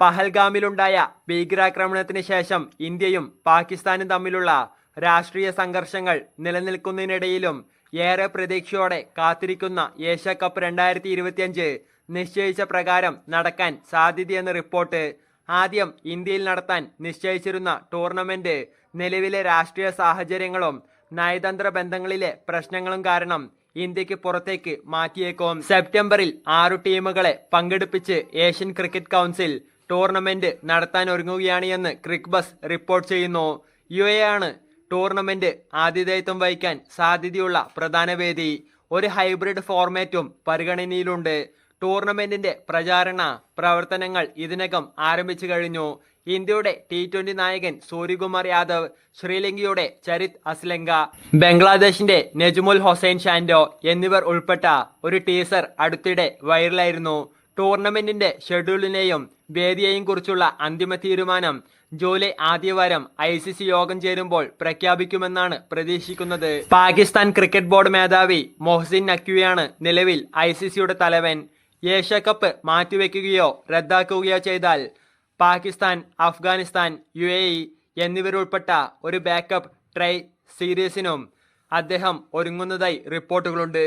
പഹൽഗാമിലുണ്ടായ ഭീകരാക്രമണത്തിന് ശേഷം ഇന്ത്യയും പാകിസ്ഥാനും തമ്മിലുള്ള രാഷ്ട്രീയ സംഘർഷങ്ങൾ നിലനിൽക്കുന്നതിനിടയിലും ഏറെ പ്രതീക്ഷയോടെ കാത്തിരിക്കുന്ന ഏഷ്യ കപ്പ് രണ്ടായിരത്തി ഇരുപത്തിയഞ്ച് നിശ്ചയിച്ച പ്രകാരം നടക്കാൻ സാധ്യതയെന്ന റിപ്പോർട്ട് ആദ്യം ഇന്ത്യയിൽ നടത്താൻ നിശ്ചയിച്ചിരുന്ന ടൂർണമെന്റ് നിലവിലെ രാഷ്ട്രീയ സാഹചര്യങ്ങളും നയതന്ത്ര ബന്ധങ്ങളിലെ പ്രശ്നങ്ങളും കാരണം ഇന്ത്യയ്ക്ക് പുറത്തേക്ക് മാറ്റിയേക്കും. സെപ്റ്റംബറിൽ ആറു ടീമുകളെ പങ്കെടുപ്പിച്ച് ഏഷ്യൻ ക്രിക്കറ്റ് കൗൺസിൽ ടൂർണമെന്റ് നടത്താൻ ഒരുങ്ങുകയാണ് എന്ന് ക്രിക്ബസ് റിപ്പോർട്ട് ചെയ്യുന്നു. യു എ ആണ് ടൂർണമെന്റ് ആതിഥേയത്വം വഹിക്കാൻ സാധ്യതയുള്ള പ്രധാന വേദി. ഒരു ഹൈബ്രിഡ് ഫോർമാറ്റും പരിഗണനയിലുണ്ട്. ടൂർണമെന്റിന്റെ പ്രചാരണ പ്രവർത്തനങ്ങൾ ഇതിനകം ആരംഭിച്ചു കഴിഞ്ഞു. ഇന്ത്യയുടെ ടി ട്വന്റി നായകൻ സൂര്യകുമാർ യാദവ് ശ്രീലങ്കയുടെ ചരിത് അസ്ലങ്ക ബംഗ്ലാദേശിന്റെ നജ്മുൽ ഹൊസൈൻ ഷാൻഡോ എന്നിവർ ഉൾപ്പെട്ട ഒരു ടീസർ അടുത്തിടെ വൈറലായിരുന്നു. ടൂർണമെന്റിന്റെ ഷെഡ്യൂളിനെയും വേദിയെയും കുറിച്ചുള്ള അന്തിമ തീരുമാനം ജൂലൈ ആദ്യവാരം ഐ സി സി യോഗം ചേരുമ്പോൾ പ്രഖ്യാപിക്കുമെന്നാണ് പ്രതീക്ഷിക്കുന്നത്. പാകിസ്ഥാൻ ക്രിക്കറ്റ് ബോർഡ് മേധാവി മൊഹസിൻ നക്വിയാണ് നിലവിൽ ഐ സി സിയുടെ തലവൻ. ഏഷ്യ കപ്പ് മാറ്റിവെക്കുകയോ റദ്ദാക്കുകയോ ചെയ്താൽ Pakistan Afghanistan U A E എന്നിവരുൾപ്പെട്ട ഒരു ബാക്കപ്പ് ട്രൈ സീരീസിനും അദ്ദേഹം ഒരുങ്ങുന്നതായി റിപ്പോർട്ടുകളുണ്ട്.